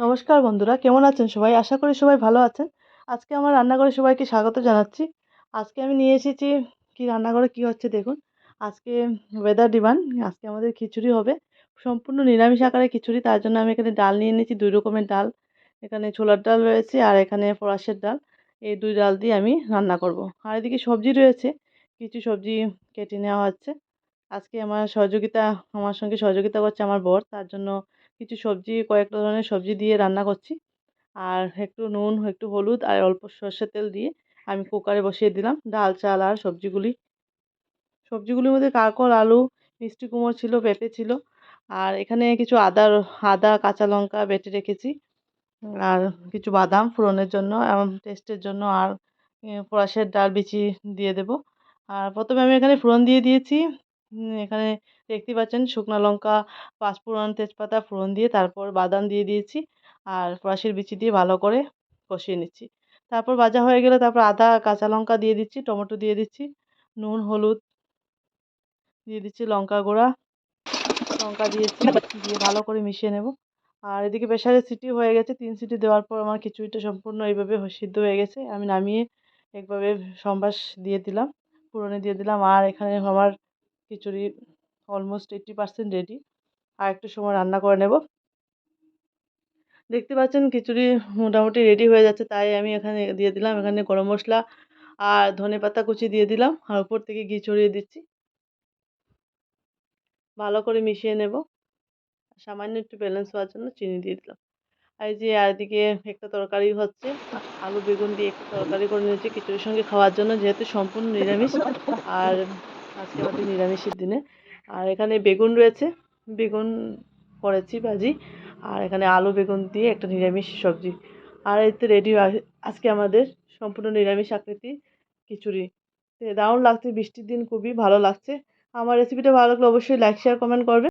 নমস্কার বন্ধুরা, কেমন আছেন সবাই? আশা করি সবাই ভালো আছেন। আজকে আমার রান্নাঘরে সবাইকে স্বাগত জানাচ্ছি। আজকে আমি নিয়ে এসেছি কি রান্নাঘরে কি হচ্ছে দেখুন। আজকে ওয়েদার ডিমান্ড আজকে আমাদের খিচুড়ি হবে। সম্পূর্ণ নিরামিষ আকারে খিচুড়ি, তার জন্য আমি এখানে ডাল নিয়ে নিয়েছি দুই রকমের ডাল। এখানে ছোলার ডাল রয়েছে আর এখানে ফরাসের ডাল। এই দুই ডাল দিয়ে আমি রান্না করব। আর এদিকে সবজি রয়েছে, কিছু সবজি কেটে নেওয়া হচ্ছে। আজকে আমার সহযোগিতা, আমার সঙ্গে সহযোগিতা করছে আমার বর, তার জন্য কিছু সবজি কয়েক ধরনের সবজি দিয়ে রান্না করছি। আর একটু নুন, একটু হলুদ আর অল্প সর্ষের তেল দিয়ে আমি কুকারে বসিয়ে দিলাম ডাল, চাল আর সবজিগুলি। সবজিগুলির মধ্যে কাঁকল আলু, মিষ্টি কুমড়ো ছিল, পেঁপে ছিল। আর এখানে কিছু আদা আদা, কাঁচা লঙ্কা বেটে রেখেছি। আর কিছু বাদাম ফোড়নের জন্য টেস্টের জন্য আর ফরাসের ডাল বিচি দিয়ে দেব। আর প্রথমে আমি এখানে ফোড়ন দিয়ে দিয়েছি। এখানে দেখতে পাচ্ছেন শুকনো লঙ্কা পাঁচফোড়ন তেজপাতা, ফোড়ন দিয়ে তারপর বাদাম দিয়ে দিয়েছি। আর ফরাসির বিচি দিয়ে ভালো করে কষিয়ে নিচ্ছি। তারপর ভাজা হয়ে গেলে তারপর আদা, কাঁচা লঙ্কা দিয়ে দিচ্ছি, টমেটো দিয়ে দিচ্ছি, নুন, হলুদ দিয়ে দিচ্ছি, লঙ্কা গুঁড়া। লঙ্কা দিয়েছি দিয়ে ভালো করে মিশিয়ে নেব। আর এদিকে প্রেশারের সিটি হয়ে গেছে, তিন সিটি দেওয়ার পর আমার খিচুড়িটা সম্পূর্ণ এইভাবে সিদ্ধ হয়ে গেছে। আমি নামিয়ে একভাবে সম্বাস দিয়ে দিলাম পুরনে দিয়ে দিলাম। আর এখানে আমার khichdi almost eighty percent ready আর একটু সময় রান্না করে নেব। দেখতে পাচ্ছেন খিচুড়ি মোটামুটি রেডি হয়ে যাচ্ছে, তাই আমি এখানে দিয়ে দিলাম এখানে গরম মশলা আর ধনে পাতা কুচি দিয়ে দিলাম আর উপর থেকে ঘি ছড়িয়ে দিচ্ছি। ভালো করে মিশিয়ে নেব। সামান্য একটু ব্যালেন্স হওয়ার জন্য চিনি দিয়ে দিলাম। আর যে আর এদিকে একটা তরকারি হচ্ছে, আলু বেগুন দিয়ে একটা তরকারি করে নিয়েছি খিচুড়ির সঙ্গে খাওয়ার জন্য, যেহেতু সম্পূর্ণ নিরামিষ। আর আজকে আমাদের নিরামিষের দিনে আর এখানে বেগুন রয়েছে। বেগুন করেছি ভাজি। আর এখানে আলু বেগুন দিয়ে একটা নিরামিষ সবজি। আর এতে রেডি আজকে আমাদের সম্পূর্ণ নিরামিষ আকৃতি খিচুড়ি। দারুণ লাগছে, বৃষ্টির দিন খুবই ভালো লাগছে। আমার রেসিপিটা ভালো লাগলে অবশ্যই লাইক শেয়ার কমেন্ট করবে।